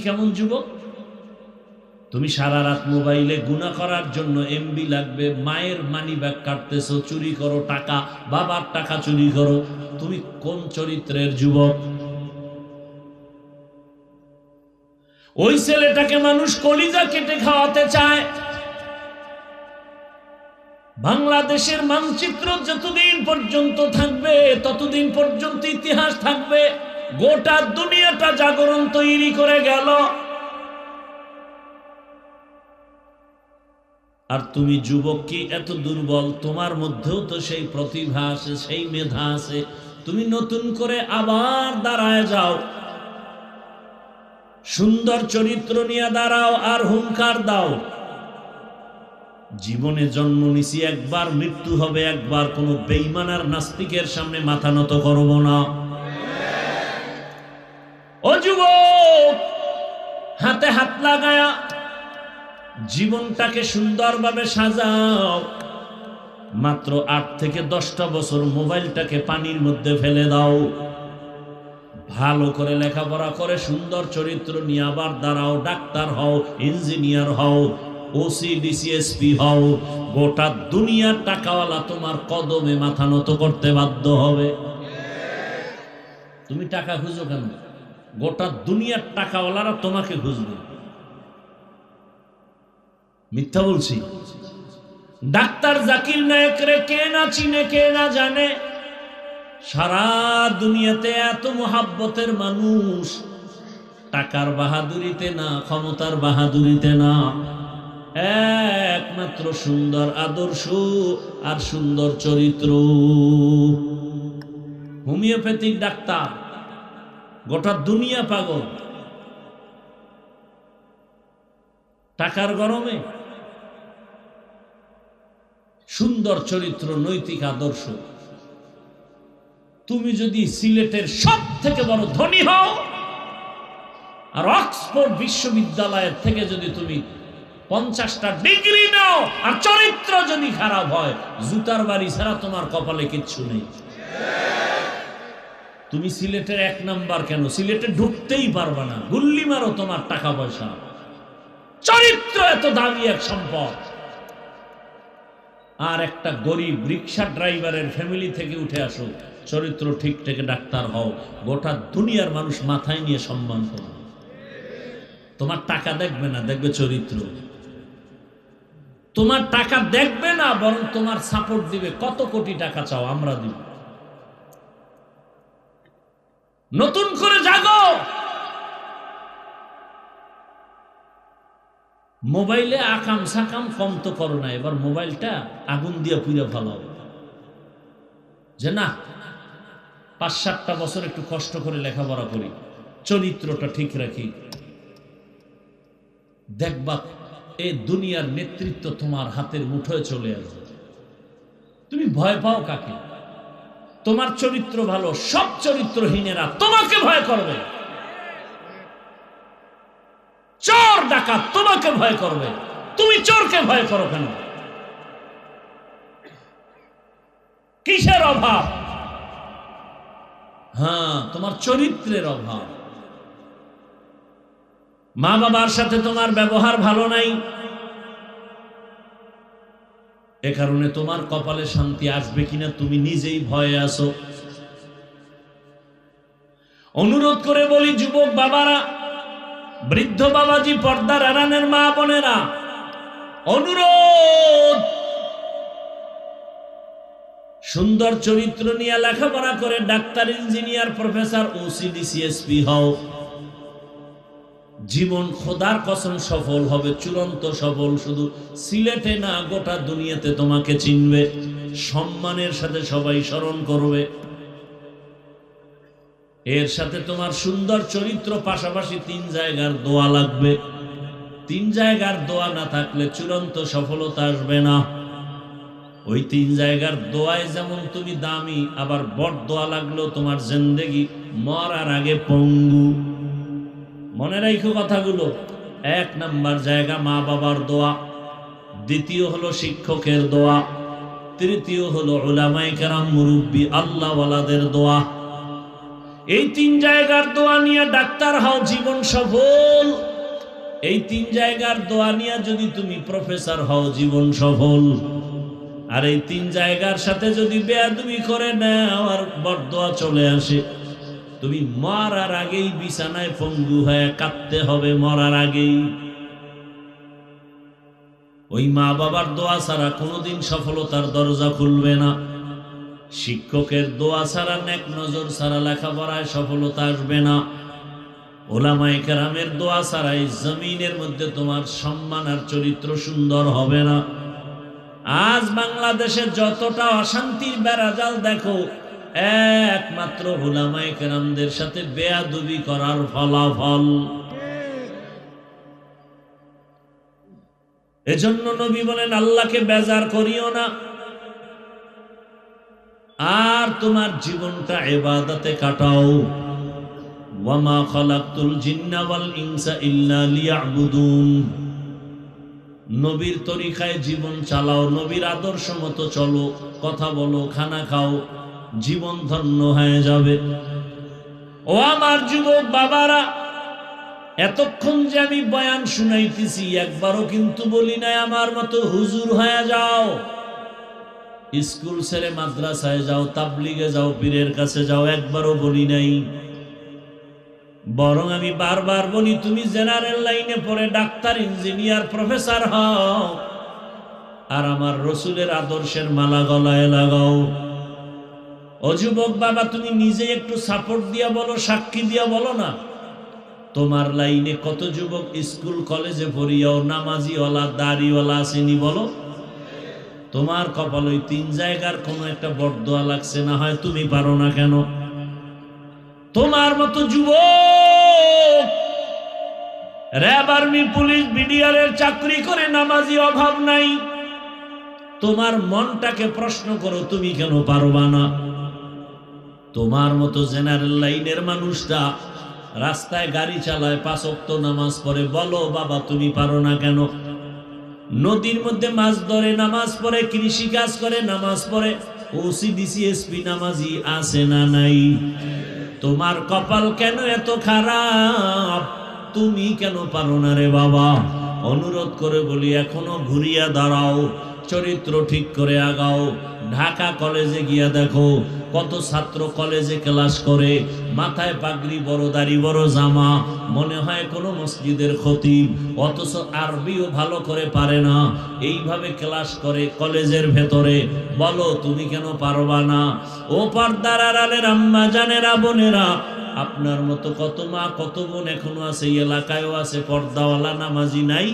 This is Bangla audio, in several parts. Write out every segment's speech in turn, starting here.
কেমন যুবক? তুমি সারা রাত মোবাইলে গুণা করার জন্য এমবি লাগবে, মায়ের মানি ব্যাগ কাটতেছো, চুরি করো টাকা, বাবার টাকা চুরি করো। তুমি কোন চরিত্রের যুবক? ওই ছেলেটাকে মানুষ কলিজা কেটে খাওয়াতে চায়। বাংলাদেশের মানচিত্র যতদিন পর্যন্ত থাকবে, ততদিন পর্যন্ত ইতিহাস থাকবে। গোটা দুনিয়াটা জাগরণ তৈরি করে গেল। আর তুমি যুবক কি এত দুর্বল? তোমার মধ্যেও তো সেই প্রতিভা আছে, সেই মেধা আছে। তুমি নতুন করে আবার দাঁড়ায় যাও। সুন্দর চরিত্র নিয়ে দাঁড়াও আর হুঙ্কার দাও। জীবনে জন্ম নিছি, একবার মৃত্যু হবে, একবার কোনো বেইমান আর নাস্তিকের সামনে মাথা নত করব না। ও যুবক, হাতে হাত লাগায়া জীবনটাকে সুন্দরভাবে সাজাও। মাত্র আট থেকে দশটা বছর মোবাইলটাকে পানির মধ্যে ফেলে দাও। ভালো করে লেখাপড়া করে সুন্দর চরিত্র নিয়ে আবার দাঁড়াও, ডাক্তার হও, ইঞ্জিনিয়ার হও, ওসি, ডিসিএসপি হও। গোটা দুনিয়ার টাকাওয়ালা তোমার কদমে মাথা নত করতে বাধ্য হবে। তুমি টাকা খুঁজো কেন? গোটা দুনিয়ার টাকাওয়ালারা তোমাকে খুঁজবে। মিথ্যা বলছি। ডাক্তার জাকির নায়ক রে কে না চিনে, কে না জানে, সারা দুনিয়াতে এত মোহাব্বতের মানুষ, টাকার বাহাদুরিতে না, ক্ষমতার বাহাদুরিতে না। একমাত্র সুন্দর আদর্শ আর সুন্দর চরিত্র। Homeopathic doctor. গোটা দুনিয়া পাগল। টাকার গরমে। সুন্দর চরিত্র, নৈতিক আদর্শ। তুমি যদি সিলেটের সব থেকে বড় ধনী হও, আর অক্সফোর্ড বিশ্ববিদ্যালয়ের থেকে যদি তুমি পঞ্চাশটা ডিগ্রি নাও, আর চরিত্র যদি খারাপ হয়, জুতার বাড়ি ছাড়া তোমার কপালে কিচ্ছু নেই। তুমি সিলেটের এক নাম্বার কেন? সিলেটে ঢুকতেই পারবে না। গুল্লি মারো তোমার টাকা পয়সা চরিত্র এত দামি এক সম্পদ। আর একটা গরিব রিক্সা ড্রাইভারের ফ্যামিলি থেকে উঠে আসো। চরিত্র ঠিক থেকে ডাক্তার হও। গোটা দুনিয়ার মানুষ মাথায় নিয়ে সম্মান করো। তোমার টাকা দেখবে না, দেখবে চরিত্র। তোমার টাকা দেখবে না, বরং তোমার সাপোর্ট দিবে। কত কোটি টাকা চাও, আমরা দিব। নতুন করে জাগো। মোবাইলে আকাম সাকাম কম তো করো না, এবার মোবাইলটা আগুন দিয়ে পুড়ে ফেলাও যে না, পাঁচ সাতটা বছর একটু কষ্ট করে লেখাপড়া করি, চরিত্রটা ঠিক রাখি। দেখবা এ দুনিয়ার নেতৃত্ব তোমার হাতের মুঠোয় চলে আসবে। তুমি ভয় পাও কাকে? তোমার চরিত্র ভালো, সব চরিত্রহীনেরা তোমাকে ভয় করবে। চোর ডাকাত তোমাকে ভয় করবে। তুমি চোরকে ভয় করো কেন? কিসের অভাব? হ্যাঁ তোমার চরিত্রের অভাব। মা বাবার সাথে তোমার ব্যবহার ভালো নাই। এ কারণে তোমার কপালে শান্তি আসবে কিনা তুমি নিজেই ভয়ে আছো। অনুরোধ করে বলি, যুবক বাবারা, বৃদ্ধ বাবাজি, পর্দার এরানের মা বোনেরা, অনুরোধ! সুন্দর চরিত্র নিয়ে লেখাপড়া করে doctor, engineer, professor OCD CSP হও। জীবন খোদার কসম সফল হবে, চূড়ান্ত সফল। শুধু সিলেটে না, গোটা দুনিয়াতে তোমাকে চিনবে, সম্মানের সাথে সবাই স্মরণ করবে। এর সাথে তোমার সুন্দর চরিত্র পাশাপাশি তিন জায়গার দোয়া লাগবে। তিন জায়গার দোয়া না থাকলে চূড়ান্ত সফলতা আসবে না। ওই তিন জায়গার দোয়ায় যেমন তুমি দামি, আবার বট দোয়া লাগলেও তোমার জিন্দেগি মরার আগে পঙ্গু। মনে রাখো কথাগুলো। এক নাম্বার জায়গা মা বাবার দোয়া, দ্বিতীয় হলো শিক্ষকের দোয়া, তৃতীয় হলো ওলামাই কেরাম মুরব্বী আল্লাহওয়ালাদের দোয়া। এই তিন জায়গার দোয়া নিয়ে ডাক্তার হও জীবন সফল। এই তিন জায়গার দোয়া নিয়ে যদি তুমি প্রফেসর হও জীবন সফল। আর এই তিন জায়গার সাথে যদি বেয়াদবি করে নাও আর বরদোয়া চলে আসে। তুমি মরার আগেই বিছানায় পঙ্গু হয়ে কাঁদতে হবে মরার আগেই। ওই মা বাবার দোয়া ছাড়া কোনোদিন সফলতার দরজা খুলবে না। শিক্ষকের দোয়া ছাড়া নেক নজর ছাড়া লেখাপড়ায় সফলতা আসবে না। ওলামায়ে দোয়া ছাড়া এই জমিনের মধ্যে তোমার সম্মান আর চরিত্র সুন্দর হবে না। আজ বাংলাদেশে যতটা অশান্তির বেড়াজাল দেখো একমাত্র ওলামায়ে কেরামদের সাথে বেয়াদবি করার ফলাফল। এজন্য নবী বলেন, আল্লাহকে বেজার করিও না। আর তোমার জীবনটা এবাদতে কাটাও। ওয়ামা খালাকতুল জিন্না ওয়াল ইনসা ইল্লা লিয়াবুদুন। নবীর তরিকায় জীবন চালাও, নবীর আদর্শ মতো চলো, কথা বলো, খানা খাও। জীবন ধন্য হয়ে যাবে। ও আমার যুবক বাবারা, এতক্ষণ যে আমি বয়ান শুনাইতেছি, একবারও কিন্তু বলি নাই আমার মতো হুজুর হয়ে যাও। স্কুল ছেড়ে মাদ্রাসায় যাও, তাবলিগে যাও, পীরের কাছে যাও, একবারও বলি নাই। বরং আমি বারবার বলি, তুমি জেনারেল লাইনে পড়ে ডাক্তার, ইঞ্জিনিয়ার, প্রফেসর হও, আর আমার রসুলের আদর্শের মালা গলায় লাগাও। ও যুবক বাবা, তুমি নিজে একটু সাপোর্ট দিয়া বলো, সাক্ষী দিয়া বলো না। তোমার লাইনে কত যুবক স্কুল, কলেজে পড়িয়াও নামাজিওয়ালা, দাড়িওয়ালা আসেনি বলো? তোমার কপাল ওই তিন জায়গার কোনো একটা বরদোয়া লাগছে, না হয় তুমি পারো না কেন? তোমার মতো যুবক, র্যাব আর্মি, পুলিশ বিডিআরের চাকরি করে নামাজি অভাব নাই। তোমার মনটাকে প্রশ্ন করো, তুমি কেন পারবা না? তোমার মতো জেনারেল লাইনের মানুষটা রাস্তায় গাড়ি চালায় পাঁচক্ত নামাজ পড়ে, বলো বাবা তুমি পারো না কেন? নদীর মধ্যে মাছ ধরে, নামাজ পড়ে, কৃষি কাজ করে, নামাজ পড়ে ওসিডিসি এসপি, নামাজি আছে না নাই? তোমার কপাল কেন এত খারাপ? তুমি কেন পারো না রে বাবা? অনুরোধ করে বলি, এখনও ঘুরিয়া দাঁড়াও। চরিত্র ঠিক করে আগাও। ঢাকা কলেজে গিয়া দেখো, কত ছাত্র কলেজে ক্লাস করে, মাথায় পাগড়ি বড়, দাড়ি বড়, জামা, মনে হয় কোনো মসজিদের খতিব অথচ আরবিও ভালো করে পারে না। এইভাবে ক্লাস করে কলেজের ভেতরে, বলো তুমি কেন পারবা না? ও পর্দার আড়ালের আম্মা, জানেরা, বোনেরা, আপনার মতো কত মা, কত বোন এখনও আছে, এই এলাকায়ও আছে, পর্দাওয়ালা, নামাজি নাই?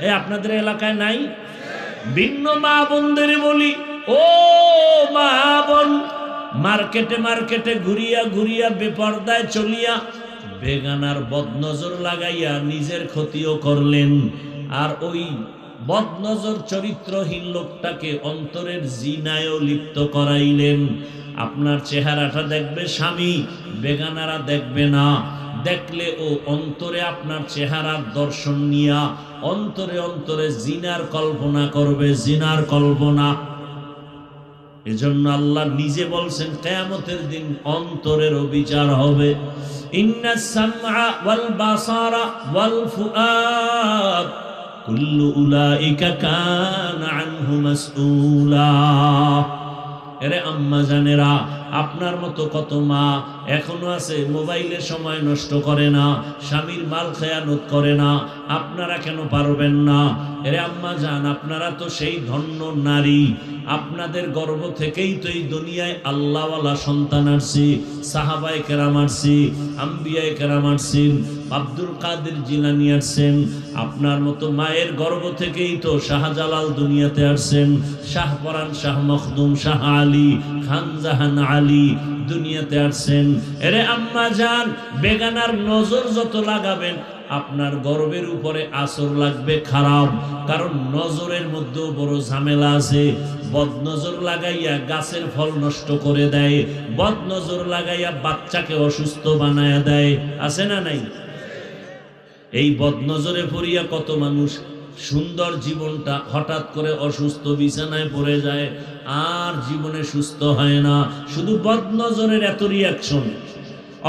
এ, আপনাদের এলাকায় নাই? ভিন্ন মা বোনদের বলি, ও মা বোন, মার্কেটে মার্কেটে ঘুরিয়া ঘুরিয়া বেপর্দায় চলিয়া বেগানার বদনজর লাগাইয়া নিজের ক্ষতিও করলেন। আর ওই বদনজর চরিত্রহীন লোকটাকে অন্তরের জিনায়ও লিপ্ত করাইলেন। আপনার চেহারাটা দেখবে স্বামী, বেগানারা দেখবে না। দেখলে ও অন্তরে আপনার চেহারার দর্শন নিয়া অন্তরে অন্তরে জিনার কল্পনা করবে, জিনার কল্পনা। এজন্য আল্লাহ নিজে বলছেন, কেয়ামতের দিন অন্তরের বিচার হবে। কুল্লু উলাইকা কানা আনহু মাসউলা। এরে আম্মা জানেরা, আপনার মতো কত মা এখনও আছে মোবাইলে সময় নষ্ট করে না, স্বামীর মাল খেয়ানত করে না, আপনারা কেন পারবেন না? এরে আম্মা জান, আপনারা তো সেই ধন্য নারী, আপনাদের গর্ব থেকেই তো এই দুনিয়ায় আল্লাহওয়ালা সন্তান আসছে সাহাবায় কেরাম আসছে আম্বিয়ায় কেরাম আসছেন আব্দুল কাদের জিলানি আসছেন, আপনার মতো মায়ের গর্ভ থেকেই তো শাহজালাল দুনিয়াতে আসছেন। শাহপরান শাহ মখদুম, শাহ আলী, খান জাহান আলী দুনিয়াতে আসছেন। এরে আম্মা যান বেগানার নজর যত লাগাবেন, আপনার গর্বের উপরে আসর লাগবে খারাপ। কারণ নজরের মধ্যেও বড় ঝামেলা আছে। বদনজর লাগাইয়া গাছের ফল নষ্ট করে দেয়। বদনজর লাগাইয়া বাচ্চাকে অসুস্থ বানায়া দেয়। আছে না নাই? এই বদনজরে পড়িয়া কত মানুষ সুন্দর জীবনটা হঠাৎ করে অসুস্থ বিছানায় পড়ে যায়, আর জীবনে সুস্থ হয় না। শুধু বদনজরের এত রিয়াকশন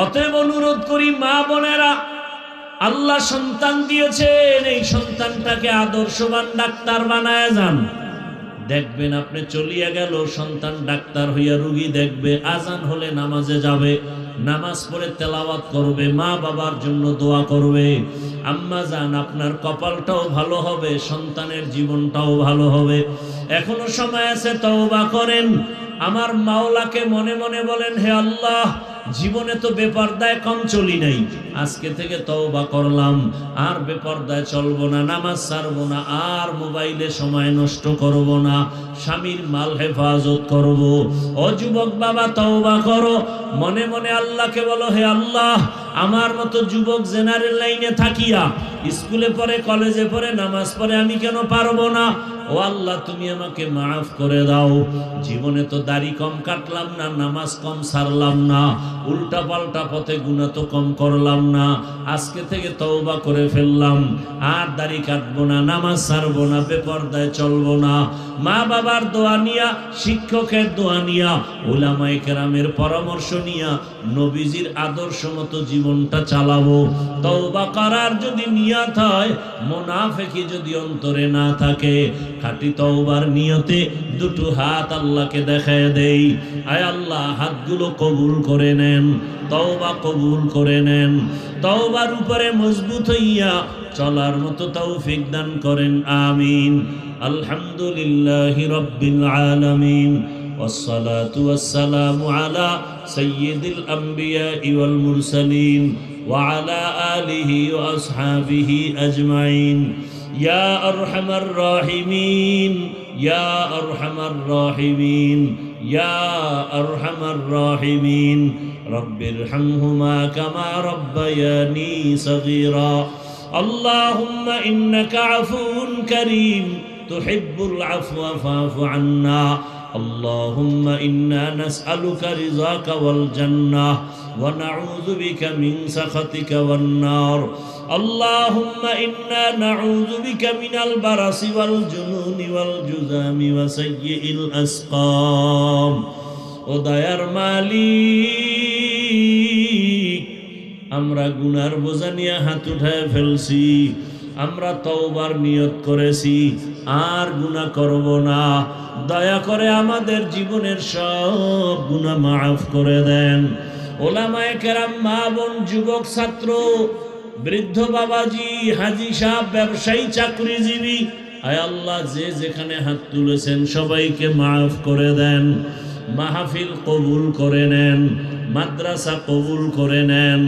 অতএব অনুরোধ করি মা বোনেরা, আল্লাহ সন্তান দিয়েছেন, এই সন্তানটাকে আদর্শবান ডাক্তার বানায় যান। দেখবেন আপনি চলিয়া গেল, সন্তান ডাক্তার হইয়া রুগী দেখবে, আজান হলে নামাজে যাবে। নামাজ পড়ে তেলাওয়াত করবে, মা বাবার জন্য দোয়া করবে। আম্মা যান আপনার কপালটাও ভালো হবে, সন্তানের জীবনটাও ভালো হবে। এখনও সময় আছে তওবা করেন। আমার মাওলাকে মনে মনে বলেন, হে আল্লাহ জীবনে তো বেপর্দায় কম চলি নাই। আজকে থেকে তওবা করলাম। আর বেপর্দায় চলবো না, নামাজ ছাড়বো না, আর মোবাইলে সময় নষ্ট করব না, স্বামীর মাল হেফাজত করব। ও যুবক বাবা, তওবা করো। মনে মনে আল্লাহকে বলো, হে আল্লাহ, আমার মতো যুবক জেনারেল লাইনে থাকিয়া, স্কুলে পড়ে, কলেজে পড়ে, নামাজ পড়ে আমি কেন পারব না? ও আল্লাহ, তুমি আমাকে মাফ করে দাও। জীবনে তো দাড়ি কম কাটলাম না, নামাজ কম সারলাম না উল্টা পাল্টা পথে গুণা তো কম করলাম না, আজকে থেকে তওবা করে ফেললাম। আর দাড়ি কাটবো না, নামাজ সারবো না, বেপর্দায় চলবো না। মা বাবার দোয়া নিয়া, শিক্ষকের দোয়া নিয়া ওলামায়ে কেরামের পরামর্শ নিয়া, নবীজির আদর্শ মতো জীবনটা চালাবো। তওবা করার যদি নিয়াত হয়, মোনাফেকি যদি অন্তরে না থাকে খাটি তওবার নিয়তে দুটো হাত আল্লাহকে দেখায় দেই আয় আল্লাহ হাতগুলো কবুল করে নেন তওবা কবুল করে নেন তওবার উপরে মজবুত হইয়া চলার মতো তৌফিক দান করেন আমিন আলহামদুলিল্লাহ রব্বিল আলামিন والصلاة والسلام على سيد الأنبياء والمرسلين وعلى آله وأصحابه أجمعين يا أرحم الراحمين يا أرحم الراحمين يا أرحم الراحمين رب ارحمهما كما ربياني صغيرا اللهم إنك عفو كريم تحب العفو فاعف عنا اللهم إنا نسألك رضاك والجنة ونعوذ بك من سخطك والنار اللهم إنا نعوذ بك من البرص والجنون والجذام وسيء الأسقام ودير মালিক আমরা গুনার বোঝা নিয়ে হাত উঠায় ফেলছি আমরা তওবার নিয়ত করেছি আর গুনাহ করব না দয়া করে আমাদের জীবনের সব গুনাহ মাফ করে দেন ওলামায়ে কেরাম মা বোন যুবক ছাত্র বৃদ্ধ বাবাজি, হাজি সাহেব, ব্যবসায়ী, চাকরিজীবী, আয় আল্লাহ, যে যেখানে হাত তুলেছেন সবাইকে মাফ করে দেন, মাহফিল কবুল করে নেন, মাদ্রাসা কবুল করে নেন,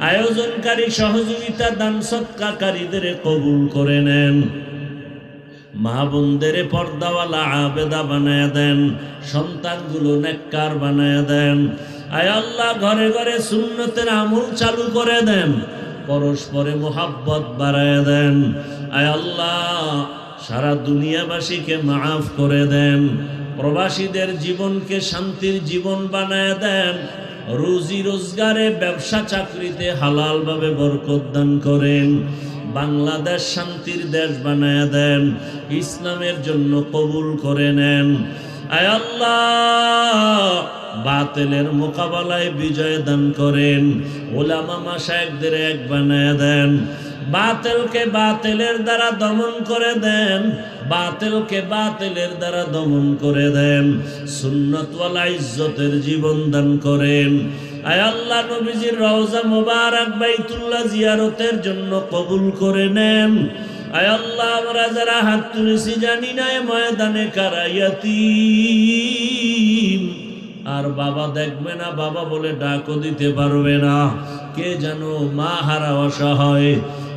আয়োজনকারী সহযোগিতা, দান সৎকারীদের কবুল করে নেন। মা বোনদের পর্দাওয়ালা আবেদা বানায় দেন, সন্তানগুলো নেককার বানায় দেন, আয় আল্লাহ, ঘরে ঘরে সুন্নতের আমল চালু করে দেন। পরস্পরে মোহাব্বত বাড়ায় দেন। আয় আল্লাহ, সারা দুনিয়াবাসীকে মাফ করে দেন। প্রবাসীদের জীবনকে শান্তির জীবন বানায় দেন। রুজি রোজগারে, ব্যবসা চাকরিতে হালালভাবে বরকত দান করেন। বাংলাদেশ শান্তির দেশ বানায় দেন। ইসলামের জন্য কবুল করে নেন। আয় আল্লাহ বাতিলের মোকাবেলায় বিজয় দান করেন। ওলামা মাসায়কদের এক বানায় দেন। বাতিলকে বাতিলের দ্বারা দমন করে দেন। বাতিলকে বাতিলের দ্বারা দমন করে দেন। সুন্নতওয়ালা ইজ্জতের জীবন দান করেন। আয় আল্লাহ নবীজির রওজা মোবারক বাইতুল্লাহ জিয়ারতের জন্য কবুল করে নেন। আয় আল্লাহ, আমরা যারা হাত তুলেছি জানি না ময়দানে কারাইয়াতি আর বাবা দেখবে না, বাবা বলে ডাকও দিতে পারবে না। কে জানো মা হারা অসহায়।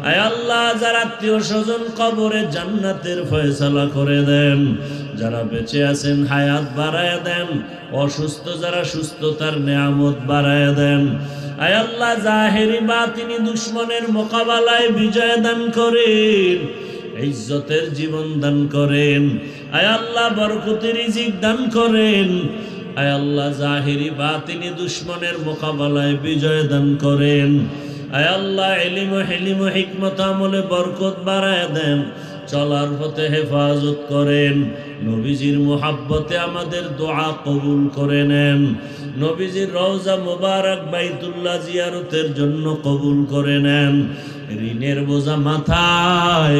আয় আল্লাহ, যারা আত্মীয় স্বজন কবরে জান্নাতের ফয়সালা করে দেন। যারা বেঁচে আছেন, হায়াত বাড়ায় দেন। অসুস্থ যারা সুস্থতার নেয়ামত বাড়ায় দেন। আয় আল্লাহ, জাহেরি বা তিনি দুশ্মনের মোকাবেলায় বিজয় দান করেন, ইজ্জতের জীবন দান করেন। আয় আল্লাহ, বরকতের রিজিক দান করেন। আয় আল্লাহ, জাহিরি বাতিনি দুশ্মনের মোকাবেলায় বিজয় দান করেন। আয় আল্লাহ, এলিম হেলিম হিকমত আমলে বরকত বাড়ায় দেন, চলার পথে হেফাজত করেন। নবীজির মোহাব্বতে আমাদের দোয়া কবুল করে নেন। নবীজির রওজা মোবারক বাইতুল্লাহ জিয়ারতের জন্য কবুল করে নেন। ঋণের বোঝা মাথায়,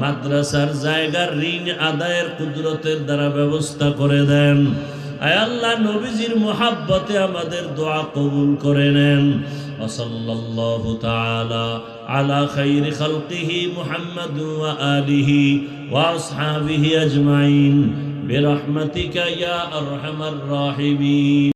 মাদ্রাসার জায়গার ঋণ আদায়ের কুদরতের দ্বারা ব্যবস্থা করে দেন। আয় আল্লাহ নবীজির মোহাব্বতে আমাদের দোয়া কবুল করে নেন ওসল্লাল্লাহু তাআলা على خير خلقه محمد وآله وأصحابه أجمعين برحمتك يا أرحم الراحمين